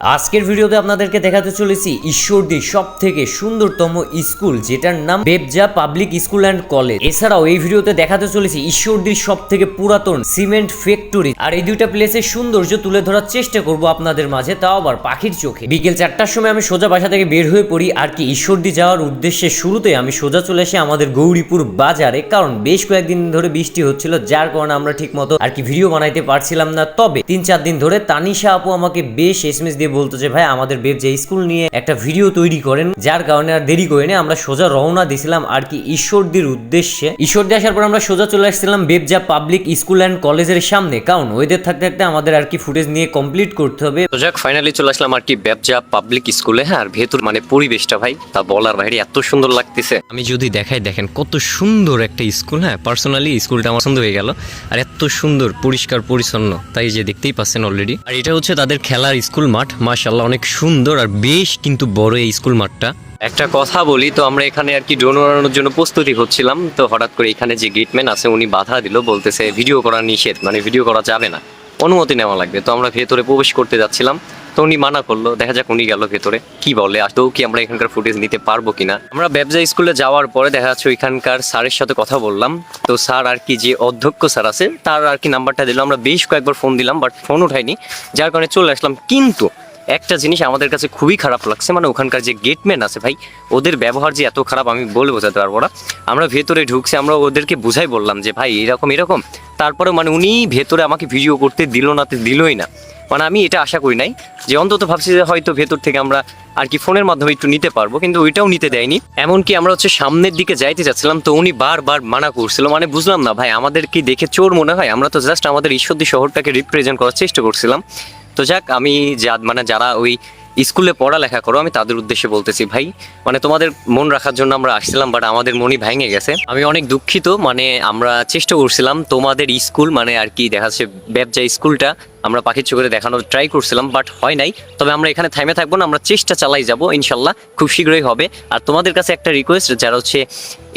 আজকের ভিডিওতে আপনাদেরকে দেখাতে চলেছি ঈশ্বরদীর সব থেকে সুন্দরতম স্কুল, যেটার নাম Bebja public school and college. এছাড়াও এই ভিডিওতে দেখাতে চলেছি ঈশ্বরদীর সব থেকে পুরাতন সিমেন্ট ফ্যাক্টরি। আর এই দুইটা প্লেসের সৌন্দর্য তুলে ধরার চেষ্টা করব আপনাদের মাঝে, তাও আবার পাখির চোখে। বিকেল চারটার সময় আমি সোজা বাসা থেকে বের হয়ে পড়ি, আর কি ঈশ্বরদী যাওয়ার উদ্দেশ্যে শুরুতে আমি সোজা চলে আসি আমাদের গৌরীপুর বাজারে, কারণ বেশ কয়েকদিন ধরে বৃষ্টি হচ্ছিল, যার কারণে আমরা ঠিক মতো আর কি ভিডিও বানাইতে পারছিলাম না। তবে তিন চার দিন ধরে তানিশা আপু আমাকে বেশ এসএমএস দিয়ে বলতো যে ভাই আমাদের বেব যে স্কুল নিয়ে একটা ভিডিও তৈরি করেন যার কারণে আর দেরি করে আমরা সোজা রওনা দিছিলাম আর কি ঈশ্বরদীর উদ্দেশ্যে। ঈশ্বরদী আসার পর আমরা সোজা চলে আসছিলাম বেবজা পাবলিক স্কুল অ্যান্ড কলেজের সামনে। কারণ ওয়েদের থাকতে থাকতে আমাদের আর কি ফুটেজ নিয়ে কমপ্লিট করতে হবে। তো যাক ফাইনালি চলে আসলাম আর কি ব্যবজা পাবলিক স্কুলে হ্যাঁ? আর ভেতর মানে পরিবেশটা ভাই তা বলার বাইরে এত সুন্দর লাগতেছে। আমি যদি দেখাই দেখেন কত সুন্দর একটা স্কুল হ্যাঁ? পার্সোনালি স্কুলটা আমার পছন্দ হয়ে গেল। আর এত সুন্দর পরিষ্কার পরিচ্ছন্ন তাই যে দেখতেই পাচ্ছেন অলরেডি আর এটা হচ্ছে তাদের খেলার স্কুল মাঠ। মাশাল্লাহ অনেক সুন্দর আর বেশ কিন্তু বড় এই স্কুল মাঠটা। একটা কথা বলি, তো আমরা এখানে আর কি ড্রোন উড়ানোর জন্য প্রস্তুতি হচ্ছিলাম, তো হঠাৎ করে এখানে যে গেটম্যান আছে, উনি বাধা দিল, বলতেছে ভিডিও করা নিষেধ মানে ভিডিও করা যাবে না, অনুমতি নেওয়া লাগবে। তো আমরা ভেতরে প্রবেশ করতে যাচ্ছিলাম, তো উনি মানা করল, দেখা যাক উনি গেল ভেতরে, কি বলে আদৌ কি আমরা এখানকার ফুটেজ নিতে পারব কিনা। আমরা ব্যবসা স্কুলে যাওয়ার পরে দেখা যাচ্ছে ওইখানকার স্যারের সাথে কথা বললাম, তো স্যার আর কি যে অধ্যক্ষ স্যার আছে, তার আর কি নাম্বারটা দিল। আমরা বেশ কয়েকবার ফোন দিলাম বাট ফোন উঠাইনি যার কারণে চলে আসলাম। কিন্তু একটা জিনিস আমাদের কাছে খুবই খারাপ লাগছে মানে ওখানকার যে গেটম্যান আছে ভাই, ওদের ব্যবহার যে এত খারাপ আমি বলে বোঝাতে পারব না। আমরা ভেতরে ঢুকছি, আমরা ওদেরকে বুঝাই বললাম যে, ভাই, এরকম এরকম। তারপরে মানে উনি ভেতরে আমাকে ভিডিও করতে দিল না দিলই না। মানে আমি এটা আশা করি নাই যে, অন্তত ভাবছি যে হয়তো ভেতর থেকে আমরা আর কি ফোনের মাধ্যমে একটু নিতে পারব, কিন্তু ওইটাও নিতে দেয়নি। এমনকি আমরা হচ্ছে সামনের দিকে যাইতে চাচ্ছিলাম, তো উনি বারবার মানা করছিল। মানে বুঝলাম না ভাই, আমাদের কি দেখে চোর মনে হয়? আমরা তো জাস্ট আমাদের ঈশ্বরদী শহরটাকে রিপ্রেজেন্ট করার চেষ্টা করছিলাম। তো যাক, আমি যা মানে যারা ওই স্কুলে পড়ালেখা করো, আমি তাদের উদ্দেশ্যে বলতেছি, ভাই মানে তোমাদের মন রাখার জন্য আমরা আসছিলাম বাট আমাদের মনই ভেঙে গেছে। আমি অনেক দুঃখিত মানে আমরা চেষ্টা করছিলাম তোমাদের স্কুল মানে আর কি দেখা যাচ্ছে ব্যবসা স্কুলটা আমরা পাখির চোখে দেখানোর ট্রাই করছিলাম বাট হয় নাই। তবে আমরা এখানে থামে থাকব না, আমরা চেষ্টা চালাই যাব, ইনশাল্লাহ। খুব শীঘ্রই হবে। আর তোমাদের কাছে একটা রিকোয়েস্ট যারা হচ্ছে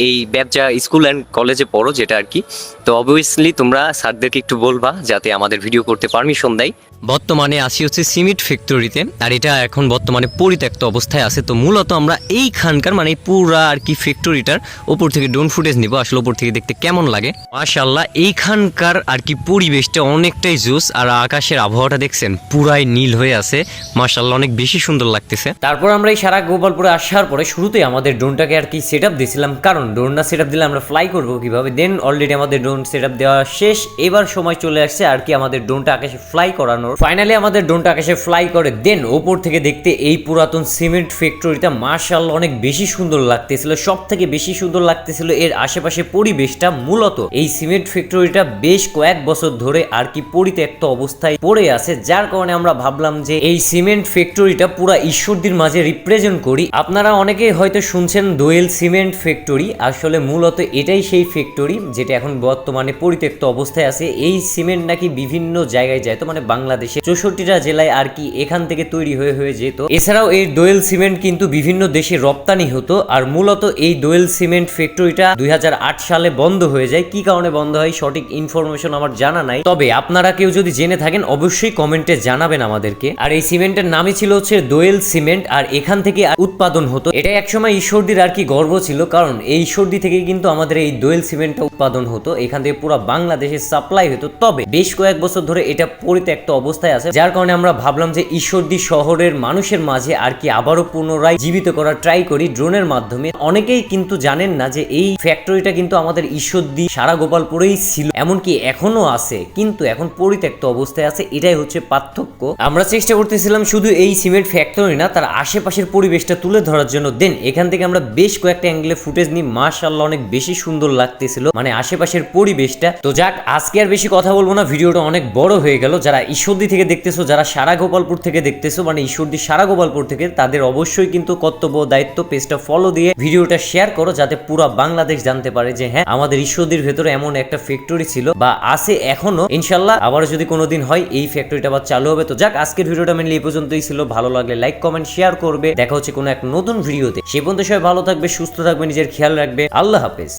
এই ব্যবসা স্কুল অ্যান্ড কলেজে পড়ো, যেটা আর কি, তো অবভিয়াসলি তোমরা স্যারদেরকে একটু বলবা, যাতে আমাদের ভিডিও করতে পারমিশন দেয়। বর্তমানে আসি হচ্ছে সিমেন্ট ফ্যাক্টরিতে আর এটা এখন বর্তমানে পরিত্যক্ত অবস্থায় আছে। তো মূলত আমরা এইখানকার মানে পুরা আর কি ফ্যাক্টরিটার ওপর থেকে ড্রোন ফুটেজ নিব, আসলে ওপর থেকে দেখতে কেমন লাগে। মাশাল্লাহ এইখানকার আর কি পরিবেশটা অনেকটাই জোস আর আকাশের আবহাওয়াটা দেখছেন, পুরাই নীল হয়ে আছে। মাশাল্লাহ অনেক বেশি সুন্দর লাগতেছে। তারপর আমরা এই সারা গোপালপুরে আসার পরে শুরুতেই আমাদের ড্রোনটাকে আর কি সেট আপ দিয়েছিলাম। কারণ ড্রোনটা সেট আপ দিলে আমরা ফ্লাই করব কীভাবে? দেন অলরেডি আমাদের ড্রোন সেট আপ দেওয়া শেষ। এবার সময় চলে আসছে আর কি আমাদের ড্রোনটা আকাশে ফ্লাই করানোর। ফাইনালি আমাদের ড্রোনটা আকাশে ফ্লাই করে। দেন ওপর থেকে দেখতে এই পুরাতন সিমেন্ট ফ্যাক্টরিটা মার্শাল্লাহ অনেক বেশি সুন্দর লাগতেছিল। সব থেকে বেশি সুন্দর লাগতেছিল এর আশেপাশে পরিবেশটা মূলত। এই সিমেন্ট ফ্যাক্টরিটা বেশ কয়েক বছর ধরে আর কি পরিত্যক্ত অবস্থায় পড়ে আছে, যার কারণে আমরা ভাবলাম যে এই সিমেন্ট ফ্যাক্টরিটা পুরা ঈশ্বরদীর মাঝে রিপ্রেজেন্ট করি। আপনারা অনেকেই হয়তো শুনছেন দোয়েল সিমেন্ট ফ্যাক্টরি। আসলে মূলত এটাই সেই ফ্যাক্টরি যেটা এখন বর্তমানে পরিত্যক্ত অবস্থায় আছে। এই সিমেন্ট নাকি বিভিন্ন জায়গায় যায়, তো মানে বাংলাদেশে চৌষট্টিটা জেলায় আর কি এখান থেকে তৈরি হয়ে হয়ে যেত। এছাড়াও এই দোয়েল সিমেন্ট কিন্তু বিভিন্ন দেশে রপ্তানি হতো, আর মূলত এই দোয়েল সিমেন্ট ফ্যাক্টরিটা দুই হাজার আট সালে বন্ধ হয়ে যায়। কি কারণে বন্ধ হয় সঠিক ইনফরমেশন আমার জানা নাই। তবে আপনারা কেউ যদি জেনে থাকেন অবশ্যই কমেন্টে জানাবেন আমাদেরকে। আর এই সিমেন্টের নামই ছিল হচ্ছে দোয়েল সিমেন্ট, আর এখান থেকে উৎপাদন হতো। এটা একসময় ঈশ্বরদীর আর কি গর্ব ছিল, কারণ এই ঈশ্বরদী থেকে কিন্তু আমাদের এই দোয়েল সিমেন্টটা উৎপাদন হতো। এখান থেকে পুরো বাংলাদেশে সাপ্লাই হতো। তবে বেশ কয়েক বছর ধরে এটা পরিত্যক্ত অবস্থায় আছে, যার কারণে আমরা ভাবলাম যে ঈশ্বরদী শহরের মানুষের মাঝে আর কি আবারও পুনরায় জীবিত করার ট্রাই করি ড্রোনের মাধ্যমে। অনেকেই কিন্তু জানেন না যে এই ফ্যাক্টরিটা কিন্তু আমাদের ঈশ্বরদী সারা গোপালপুরেই ছিল, এমনকি এখনও আছে, কিন্তু এখন পরিত্যক্ত অবস্থায় আছে, এটাই হচ্ছে পার্থক্য। আমরা চেষ্টা করতেছিলাম শুধু এই সিমেন্ট ফ্যাক্টরি না, তার আশেপাশের পরিবেশটা তুলে ধরার জন্য। দেন এখান থেকে আমরা বেশ কয়েকটা অ্যাঙ্গেলে ফুটেজ নিই। মাশাল্লাহ অনেক বেশি সুন্দর লাগতেছিল। মানে আশেপাশের পরিবেশটা। তো যাক, আজকে আর বেশি কথা বলব না। ভিডিওটা অনেক বড় হয়ে গেল। যারা ঈশ্বরদী থেকে দেখতেছো, যারা সারা গোপালপুর থেকে দেখতেছো মানে ঈশ্বরদী সারা গোপালপুর থেকে, তাদের অবশ্যই কিন্তু কর্তব্য দায়িত্ব পেজটা ফলো দিয়ে ভিডিওটা শেয়ার করো, যাতে পুরো বাংলাদেশ জানতে পারে যে হ্যাঁ আমাদের ঈশ্বরদীর ভেতরে এমন একটা ফ্যাক্টরি ছিল বা আছে এখনও। ইনশাল্লাহ আবার যদি কোনোদিন হয়, এই ফ্যাক্টরিটা আবার চালু হবে। তো যাক, আজকের ভিডিওটা মেনলি এই পর্যন্তই ছিল। ভালো লাগলে লাইক কমেন্ট শেয়ার করবে। দেখা হচ্ছে কোনো এক নতুন ভিডিওতে। সে পর্যন্ত সবাই ভালো থাকবে, সুস্থ থাকবে, নিজের খেয়াল রাখবে। আল্লাহ হাফেজ।